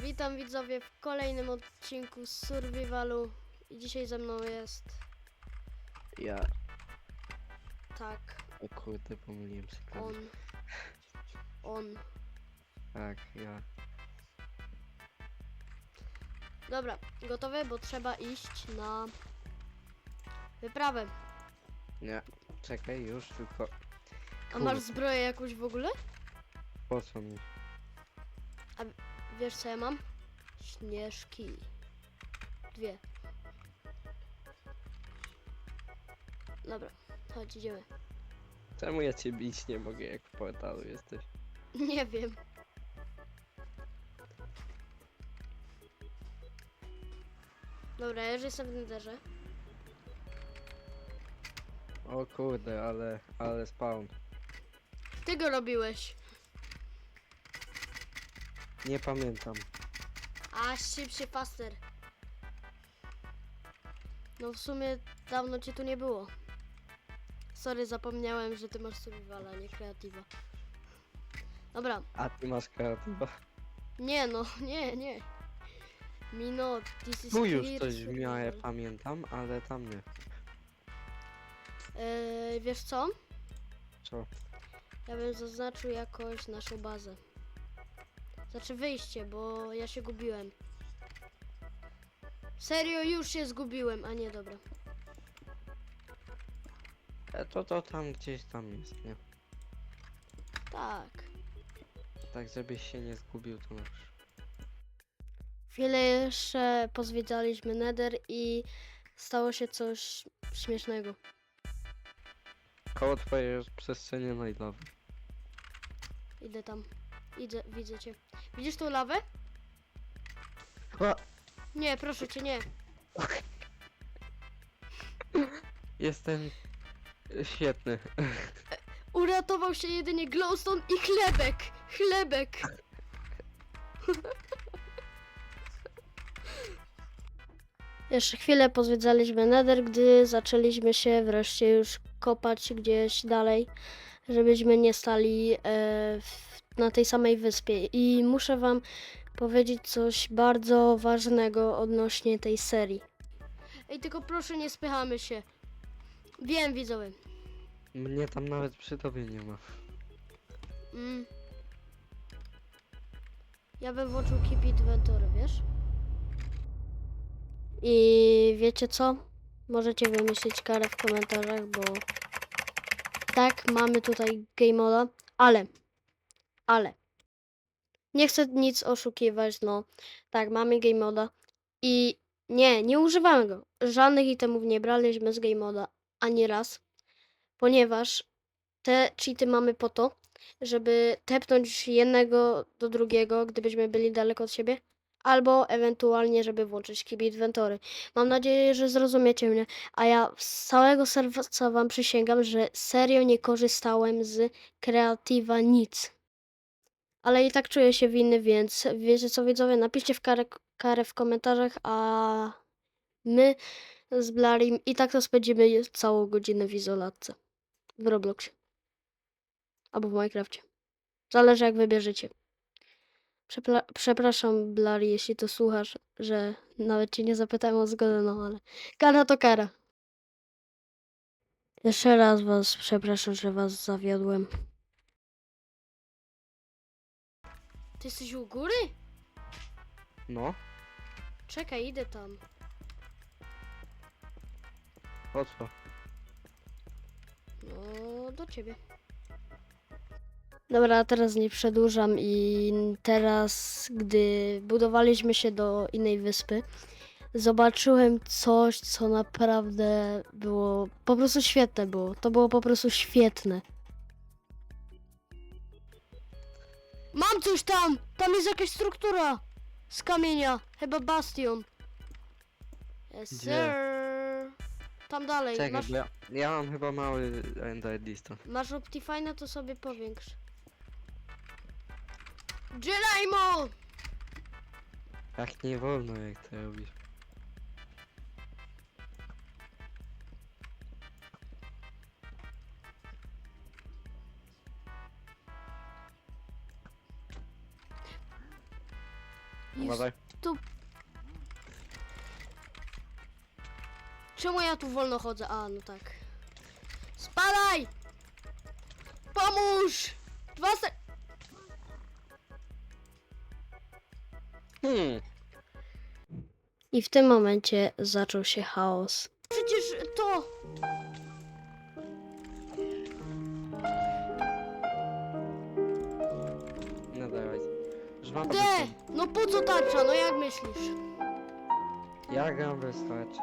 Witam widzowie w kolejnym odcinku z Survivalu. I dzisiaj ze mną jest Ja, tak, o kurde, pomyliłem się on. On. Tak, ja. Dobra, gotowe, bo trzeba iść na wyprawę. Nie, czekaj, już tylko. A Kurde, masz zbroję jakąś w ogóle? Po co mi? Wiesz co ja mam? Śnieżki. Dwie. Dobra, chodź, idziemy. Czemu ja cię bić nie mogę, jak w portalu jesteś? Nie wiem. Dobra, ja już jestem w nederze. O kurde, ale, ale spawn. Ty go robiłeś. Nie pamiętam. A szybszy faster. No w sumie dawno cię tu nie było. Sorry, zapomniałem, że ty masz survivala, nie kreatywa. Dobra, A ty masz kreatywa? nie no, nie, nie. Mino, this is Tu już clear coś w miarę survival. pamiętam, ale tam nie. Eee, wiesz co? Co? Ja bym zaznaczył jakoś naszą bazę. Znaczy wyjście, bo ja się gubiłem. Serio, już się zgubiłem, a nie, dobra. E, to to tam gdzieś tam jest, nie? Tak. Tak żebyś się nie zgubił, to już. Chwilę jeszcze pozwiedzaliśmy Nether i stało się coś śmiesznego. Koło twojej przestrzeni najdowy. Idę tam. Idę, widzę cię. Widzisz tą lawę? A, Nie, proszę cię, nie. Jestem świetny. Uratował się jedynie glowstone i chlebek. Chlebek. Jeszcze chwilę pozwiedzaliśmy Nether, gdy zaczęliśmy się wreszcie już kopać gdzieś dalej, żebyśmy nie stali e, w, na tej samej wyspie. I muszę wam powiedzieć coś bardzo ważnego odnośnie tej serii. Ej, tylko proszę nie spychamy się. Wiem, widzowie. Mnie tam nawet przy tobie nie ma. Mm. Ja bym włączył Keep Inventory, wiesz? I wiecie co? Możecie wymyślić karę w komentarzach, bo tak, mamy tutaj game moda, ale, ale, nie chcę nic oszukiwać, no, tak, mamy game moda i nie, nie używamy go. Żadnych itemów nie braliśmy z game moda ani raz, ponieważ te cheaty mamy po to, żeby tepnąć jednego do drugiego, gdybyśmy byli daleko od siebie, albo ewentualnie, żeby włączyć Keep Inventory. Mam nadzieję, że zrozumiecie mnie, a ja z całego serca wam przysięgam, że serio nie korzystałem z kreatywa nic. Ale i tak czuję się winny, więc wiecie co widzowie, napiszcie w karę, karę w komentarzach, a my z Blarim i tak to spędzimy całą godzinę w izolatce w Robloxie. Albo w Minecrafcie. Zależy jak wybierzecie. Przepraszam, Blary, jeśli to słuchasz, że nawet cię nie zapytałem o zgodę, no ale kara to kara. Jeszcze raz was przepraszam, że was zawiodłem. Ty jesteś u góry? No, Czekaj, idę tam. po co? No, do ciebie. Dobra, teraz nie przedłużam i teraz, gdy budowaliśmy się do innej wyspy, zobaczyłem coś, co naprawdę było po prostu świetne było. To było po prostu świetne. Mam coś tam! Tam jest jakaś struktura! Z kamienia, chyba bastion. Yes, Gdzie? sir. Tam dalej. Czekaj, masz... bo ja, ja mam chyba mały Ender Distance. Masz Optifine'a, to sobie powiększ. Jelajmo! Tak nie wolno jak to robisz. Uważaj. tu... Czemu ja tu wolno chodzę? A, no tak. Spadaj! Pomóż! Dwa se... Hmm. I w tym momencie zaczął się chaos. Przecież to... Już mam D! No po co tarcza? No jak myślisz? Jak nam wystarczy?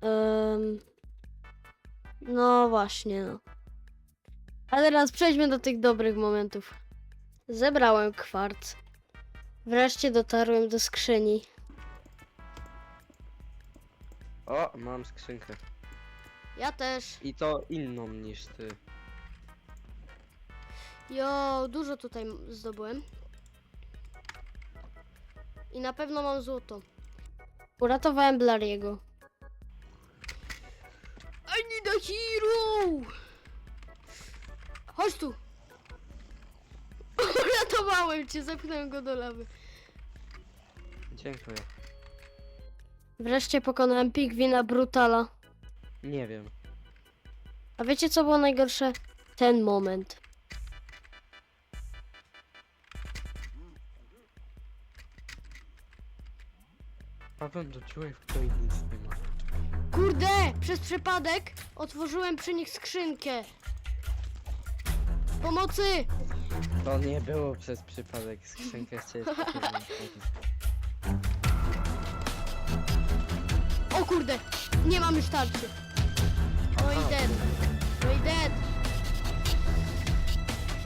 Em, no właśnie, no. A teraz przejdźmy do tych dobrych momentów. Zebrałem kwarc. Wreszcie dotarłem do skrzyni. O, mam skrzynkę. Ja też. I to inną niż ty. Jo, dużo tutaj m- zdobyłem. I na pewno mam złoto. Uratowałem Blariego. I need a hero! Chodź tu! Uratowałem cię, zepchnąłem go do lawy. Dziękuję. Wreszcie pokonałem pingwina Brutala. Nie wiem. A wiecie co było najgorsze? Ten moment. Paweł do dziury, w której nic nie ma. Kurde! Przez przypadek otworzyłem przy nich skrzynkę. Pomocy! To nie było przez przypadek. Skrzynkę chciałeś. O kurde! Nie mam już tarczy. Oj A. dead. Oj dead.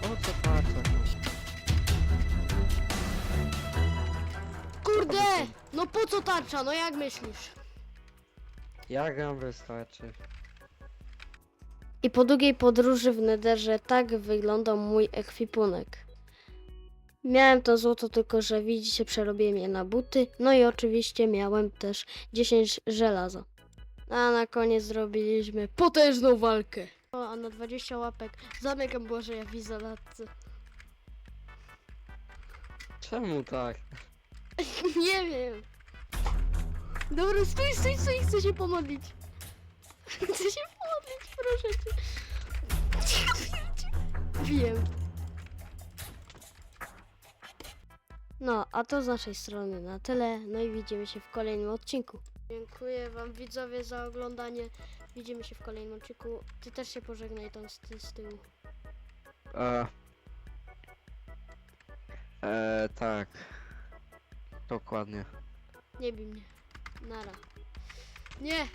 O co patrzę? Kurde! No po co tarcza? No jak myślisz? Jak nam wystarczy? I po długiej podróży w Nederze tak wyglądał mój ekwipunek. Miałem to złoto, tylko że widzicie, przerobiłem je na buty. No i oczywiście miałem też 10 żelaza. A na koniec zrobiliśmy potężną walkę. O, a na 20 łapek zamykam Błażeja w izolatce. Czemu tak? Nie wiem. Dobra, stój, stój, stój, chcę się pomodlić. Chcę się pomodlić, proszę cię. Wiem. No, a to z naszej strony na tyle. No i widzimy się w kolejnym odcinku. Dziękuję wam widzowie za oglądanie. Widzimy się w kolejnym odcinku. Ty też się pożegnaj tam z, ty- z tyłu. E, tak. Dokładnie. Nie bij mnie. Nara. Nie!